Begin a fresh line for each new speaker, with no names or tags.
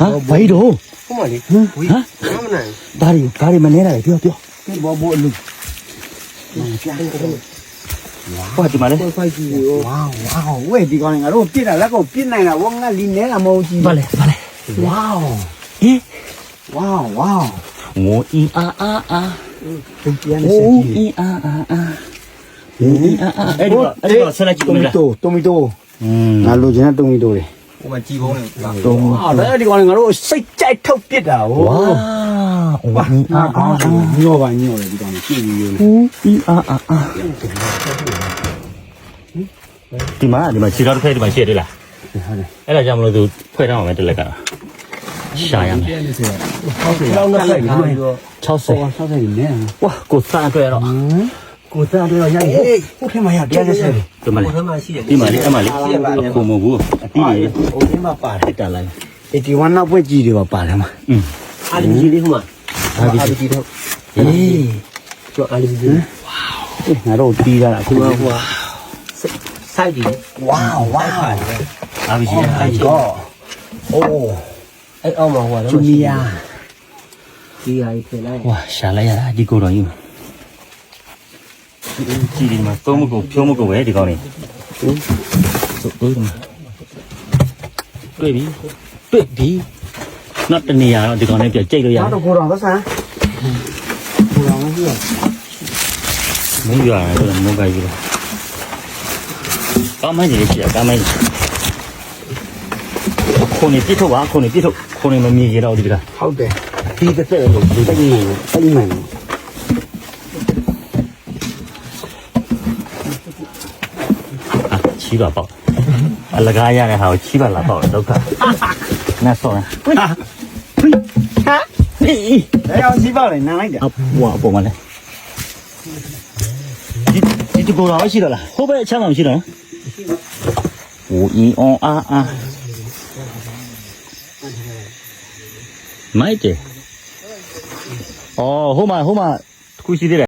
ဟာဘိုက်တော့
ဟုတ်မလေး
ဟာမ
နိုင်
ဒါရီဒါရီမနေလာလေပြောပြော
ဒီဘောဘောလူ
ပြန်ပြန်ဘာဒီမလဲ
ဖိုက်ကြီးရော
ဝါဝါဝဲဒီကောင်ငါတို့ပြစ်တာလက်ကောင်ပြစ်နိုင်တာဝငါလီနေတာမဟုတ်ကြီး
ဘာလဲဘာလဲ
ဝါ
ဟင်
ဝါဝါ
ငိုအင်းအာအာအာ
ပြန်
ပြန်
ဆက်ကြည့်
အင်းအာအာအာအင်းအာအာအဲ့ဒီအဲ့ဒီဆက်လိုက်ကြည့်မလား
တိုမီတိုငါလိုချင်တဲ့တိုမီတိုလေ
ဟိုမှာကြီးပုံးနေပါ
တုံး
ဟာဒါဒီကောင်ငါတို့စိတ်ကြိုက်ထုတ်ပြစ်တာဟို
ဝါဝါအင်းအာအာအာ
ညောပါညောတယ်ဒီကောင်ကြည့်ပြီးရော
အင်းအာအာအာဒီမှာဒီမှာခြေတော်တစ်ဖက်ဒီမှာရှိရတယ်လား
ဟုတ်တယ်
အဲ့ဒါကြောင့်မလို့သူဖွဲ့ထားမှာပဲတစ်လက်ကရှာရမယ်
ဟုတ်တယ်လောက်နဲ့ဆိုင်ပြီးတော့
60
ဆောက်ဆိုင်နေ
ဝါကိုစမ်းအတွ က်တော့
ကိုစားတော့ရရင်ဟုတ်တယ်မရတရားဆက်တယ်
ဒီမှာလေ
ဟိုမှာရှိတယ်
ဒီမှာလေအမလေးကိုမဘူးအတီးရေ
ဟိုထဲမှာပါတယ်
တက်တက်လိုက်
81နောက်ပွဲကြီးတွေပါပါတယ်မှာ
อืม
အာလီကြီးလေးဟိုမှာအာလီကြီးတော့
အေး
ကျော်အာလီကြီး
ငါတို့တီးတာအခု
ဟိုဟိုစိုက်ကြီး
ဝါဝါ
အားပြီကြီးအားကြီး
တော့အိုး
အဲ့အောက်မှာဟိုကတော့
ချူမီယာ
ဒီဟာကြီးပြန်လိုက်
ဝါရှာလိုက်ရတာဒီကိုတော်ကြီး ကြည့်ဒီမှာသုံးမကုန်ဖြုံးမကုန်ပဲဒီကောင်းနေဟုတ်ဟုတ်တယ်တွေ့ပြီတွေ့ပြီနောက်တနေရာတော့ဒီကောင်းနဲ့ပြကြိတ်လို့ရ
နောက်တော့ကိုတော်သဆန်းကိုတော်မရှိရ
မင်းရရတယ်မုန်းကြကြီးကောင်းမကြီးရှိရကောင်းမကြီးခုန်နေပြစ်ထုတ်ပါခုန်နေပြစ်ထုတ်ခုန်နေမမြင်ရတော့ဒီက
ဟုတ်တယ်
ဒီတစ်သက်လို့ဒီ
တိတ်နေတိတ်မှန်
ချီးပါပေါ့အလကားရတဲ့ဟာကိုချီးပါလာပေါ့ဒုက္ခနဲ့ဆောင်းဟာဟာဟေး
လဲအောင်စီးပါလေနားလိုက်တယ်
အဘွားပေါ်မှာလဲဒီဒီကိုတော့ရှိတော့လားဟိုဘက်အချမ်းမှာရှိတော့နော်ဟိုအင်းအောင်အာအာမိုက်တယ်အော်ဟိုမှာဟိုမှာတစ်ခုရှိသေးတယ်